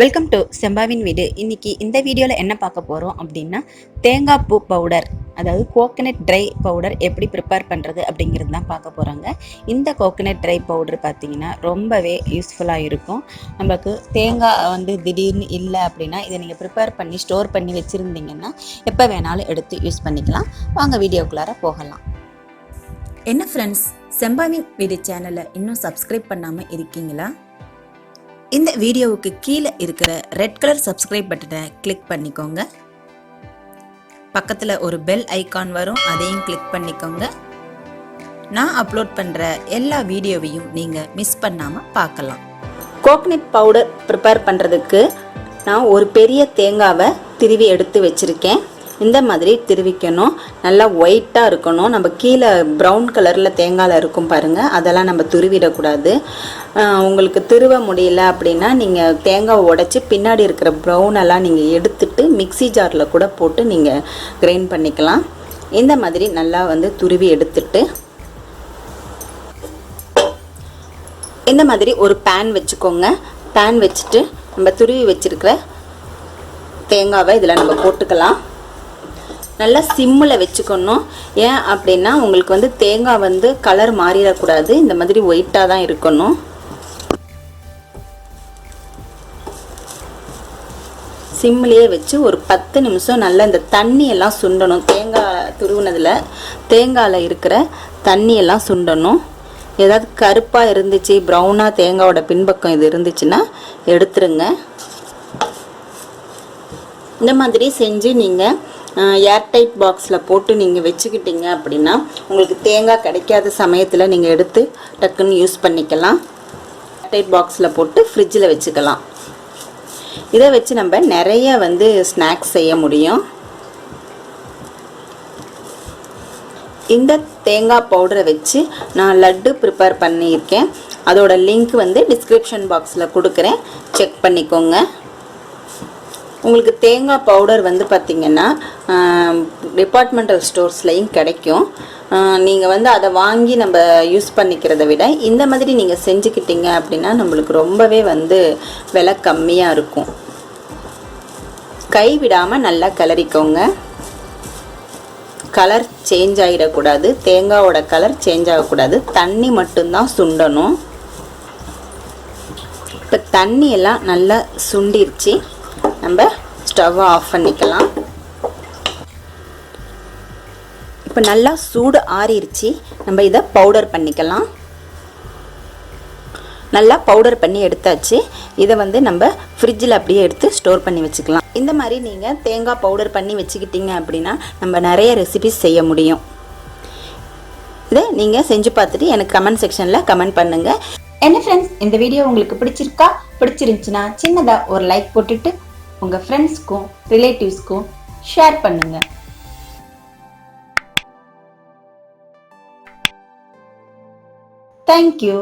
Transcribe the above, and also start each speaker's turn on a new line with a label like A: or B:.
A: Welcome to செம்பாவின் வீடு. இன்னைக்கு இந்த வீடியோவில் என்ன பார்க்க போகிறோம் அப்படின்னா தேங்காய் பூ பவுடர் அதாவது கோகனட் ட்ரை பவுடர் எப்படி ப்ரிப்பேர் பண்ணுறது அப்படிங்கிறது தான் பார்க்க போகிறாங்க இந்த கோகனட் ட்ரை பவுடர் பார்த்தீங்கன்னா ரொம்பவே யூஸ்ஃபுல்லாக இருக்கும். நமக்கு தேங்காய் வந்து திடீர்னு இல்லை அப்படின்னா இதை நீங்கள் ப்ரிப்பேர் பண்ணி ஸ்டோர் பண்ணி வச்சுருந்தீங்கன்னா எப்போ வேணாலும் எடுத்து யூஸ் பண்ணிக்கலாம். வாங்க வீடியோக்குள்ளார போகலாம்.
B: என்ன ஃப்ரெண்ட்ஸ் செம்பாவின் வீடு சேனலை இன்னும் சப்ஸ்கிரைப் பண்ணாமல் இருக்கீங்களா? இந்த வீடியோவுக்கு கீழே இருக்கிற ரெட் கலர் சப்ஸ்கிரைப் பட்டனை கிளிக் பண்ணிக்கோங்க. பக்கத்தில் ஒரு பெல் ஐக்கான் வரும் அதையும் கிளிக் பண்ணிக்கோங்க. நான் அப்லோட் பண்ணுற எல்லா வீடியோவையும் நீங்கள் மிஸ் பண்ணாமல் பார்க்கலாம்.
A: கோக்னட் பவுடர் ப்ரிப்பேர் பண்ணுறதுக்கு நான் ஒரு பெரிய தேங்காவை திருவி எடுத்து வச்சுருக்கேன். இந்த மாதிரி திருவிக்கணும். நல்லா ஒயிட்டாக இருக்கணும். நம்ம கீழே ப்ரௌன் கலரில் தேங்காயில் இருக்கும் பாருங்கள் அதெல்லாம் நம்ம துருவிடக்கூடாது. உங்களுக்கு திருவ முடியல அப்படின்னா நீங்கள் தேங்காவை உடச்சி பின்னாடி இருக்கிற ப்ரௌனெல்லாம் நீங்கள் எடுத்துட்டு மிக்ஸி ஜாரில் கூட போட்டு நீங்கள் கிரைண்ட் பண்ணிக்கலாம். இந்த மாதிரி நல்லா வந்து துருவி எடுத்துட்டு இந்த மாதிரி ஒரு பேன் வச்சுக்கோங்க. பேன் வச்சுட்டு நம்ம துருவி வச்சுருக்கிற தேங்காவை இதில் நம்ம போட்டுக்கலாம். நல்லா சிம்மில் வச்சுக்கணும். ஏன் அப்படின்னா உங்களுக்கு வந்து தேங்காய் வந்து கலர் மாறிடக்கூடாது. இந்த மாதிரி ஒயிட்டாக தான் இருக்கணும். சிம்லேயே வச்சு ஒரு பத்து நிமிஷம் நல்லா இந்த தண்ணியெல்லாம் சுண்டணும். தேங்காய் துருவினதில் தேங்காயில் இருக்கிற தண்ணியெல்லாம் சுண்டணும். ஏதாவது கருப்பாக இருந்துச்சு ப்ரௌனாக தேங்காயோட பின்பக்கம் இது இருந்துச்சுன்னா எடுத்துருங்க. இந்த மாதிரி செஞ்சு நீங்கள் ஏர்டைட் பாக்ஸில் போட்டு நீங்கள் வச்சுக்கிட்டீங்க அப்படின்னா உங்களுக்கு தேங்காய் கிடைக்காத சமயத்தில் நீங்கள் எடுத்து டக்குன்னு யூஸ் பண்ணிக்கலாம். ஏர்டைட் பாக்ஸில் போட்டு ஃப்ரிட்ஜில் வச்சுக்கலாம். இதை வச்சு நம்ம நிறைய வந்து ஸ்நாக்ஸ் செய்ய முடியும். இந்த தேங்காய் பவுடரை வச்சு நான் லட்டு ப்ரிப்பேர் பண்ணியிருக்கேன். அதோட லிங்க் வந்து டிஸ்கிரிப்ஷன் பாக்ஸில் கொடுக்குறேன். செக் பண்ணிக்கோங்க. உங்களுக்கு தேங்காய் பவுடர் வந்து பார்த்திங்கன்னா டிபார்ட்மெண்டல் ஸ்டோர்ஸ்லையும் கிடைக்கும். நீங்கள் வந்து அதை வாங்கி நம்ம யூஸ் பண்ணிக்கிறத விட இந்த மாதிரி நீங்கள் செஞ்சுக்கிட்டீங்க அப்படின்னா நம்மளுக்கு ரொம்பவே வந்து விலை கம்மியாக இருக்கும். கை விடாமல் நல்லா கிளறிக்கோங்க. கலர் சேஞ்ச் ஆகிடக்கூடாது தேங்காவோட கலர் சேஞ்ச் ஆகக்கூடாது. தண்ணி மட்டும்தான் சுண்டணும். இப்போ தண்ணியெல்லாம் நல்லா சுண்டிருச்சு. நம்ம ஸ்டவ் ஆஃப் பண்ணிக்கலாம். இப்போ நல்லா சூடு ஆறிடுச்சு நம்ம இதை பவுடர் பண்ணிக்கலாம். நல்லா பவுடர் பண்ணி எடுத்தாச்சு. இதை வந்து நம்ம ஃப்ரிட்ஜில் அப்படியே எடுத்து ஸ்டோர் பண்ணி வச்சுக்கலாம். இந்த மாதிரி நீங்கள் தேங்காய் பவுடர் பண்ணி வச்சுக்கிட்டீங்க அப்படின்னா நம்ம நிறைய ரெசிபிஸ் செய்ய முடியும். இதை நீங்கள் செஞ்சு பார்த்துட்டு எனக்கு கமெண்ட் செக்ஷனில் கமெண்ட் பண்ணுங்கள் என்ன ஃப்ரெண்ட்ஸ் இந்த வீடியோ உங்களுக்கு பிடிச்சிருக்கா? பிடிச்சிருந்துச்சுன்னா சின்னதாக ஒரு லைக் போட்டுட்டு உங்கள் ஃப்ரெண்ட்ஸ்க்கும் ரிலேட்டிவ்ஸ்க்கும் ஷேர் பண்ணுங்கள் தேங்க்யூ